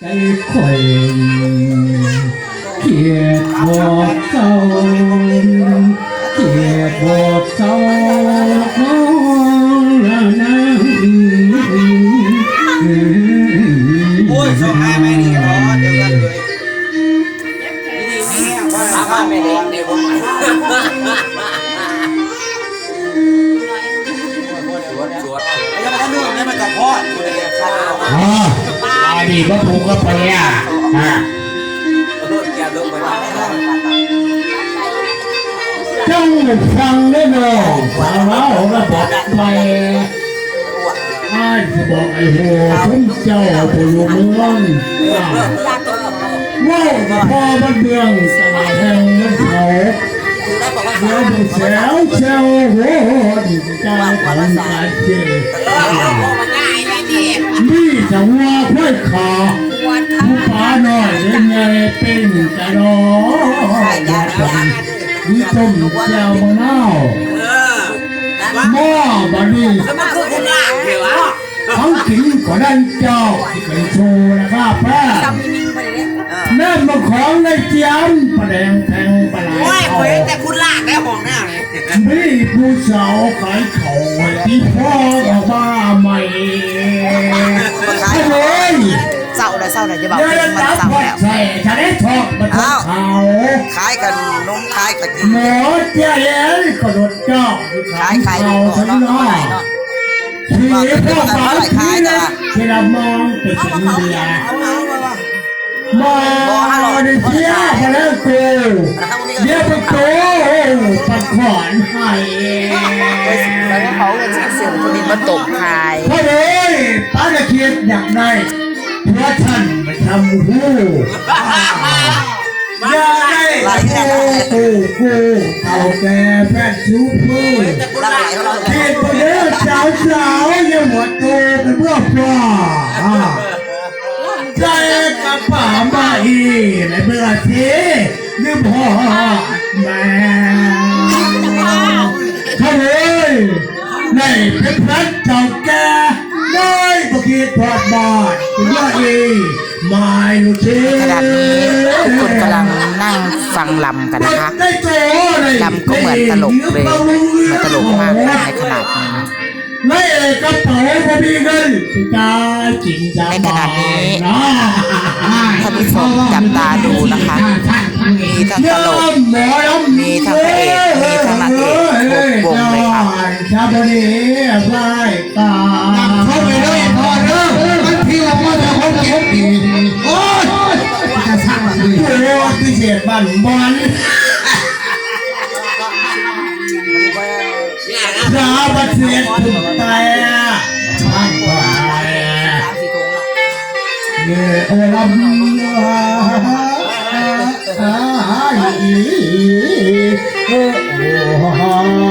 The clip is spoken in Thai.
ใจข่อยเกียดบอกเจ้าเกียดบอกเจ้าน้องละนะโอ้ยสองห้าไม่นี่กันเนาะเดียวกันเลยนี่นี่ว่าสามารถไม่ได้ในวงการสวดไอ้ยังไม่ได้นุ่งนี่มันกับพ่ออยู่เลยข้าว อ๋ออดีตพระภูมิก็ไปอะอะเริ่มแก้ลงไปแล้วเจ้าฟังได้ไหมสาวเราระบอกไปอ้ายจะบอกไอ้โหผมเจ้าผู้อยู่เมืองอะว้าวพอมันเบืองสลายแห่งมันเขาเดี๋ยวดูแสวเชวโหดีใจของการเจนี่จะว่าค่อ ยขาผู้ป่าน้อยยังไงเป็นกระดอนี่ต้มแจ่วมะนาวหม้อบันนี้แล้วมันคือคุณล่ทั้งกินก็ได้เจ้าเป็นชว์นะครับแพ้แม่มาของในเจียนประแดงแทงปลาไหลโอ้ยแต่คุณลางได้ห้องหน้าเลยมีผู้สาวขายเขาไว้ที่พ่อ จะบอกเดี๋ยวว่ามันรับเศร้าผัดแล้วใส่ฉันได้ทอกมาทอดเขาขายกันนมขายกันกินหมอเจ้าเอ๋ยก็โดนเจ้าขายขายเขาลูกทั้งเนาะน้อเนาะยผีพ่อสาวผีนะเวลามองไปถึงเดียมาในเที่ยวมาแล้วกูเดี๋ยวไปโตปัดขอนให้แล้วเขาเลยจะเสือคนนี้มาตบขาย พ่อเลยป้าจะเคียดอยากได้ เพราะท่านไปทำหูอย่าได้กูกูเอาแก่แพทย์ชูพูดคุณล่างเราเห็นตัวเด้อสาวสาวยังหมดตัวเป็นเพื่อพ่อใจกับป่ามาอีในเมื่อที่ยืมพ่อแม่เขาเลยในเป็นพรเจ้าแก่ได้ คิดพอดบาทเป็นว่าอีไม่รู้เชื่อขนาดนี้ทุกคนกำลังนั่งฟังลำกันนะคะได้โตเลยลำก็เหมือนตลกเลยเหมือนตลกมากในขนาดนี้ไม่เลยกระเป๋าพอมีเงินตาจริงจังในขณะนี้ท่านผู้ชมจับตาดูนะคะ มีทั้งตลก มีทั้งพระเอก มีทั้งนางเอกครบวงเลยครั อพิเศษบันบอลเนี่ยนะชาบัดเสียถึงแต่ช่างไปเมื่อโอลำเออ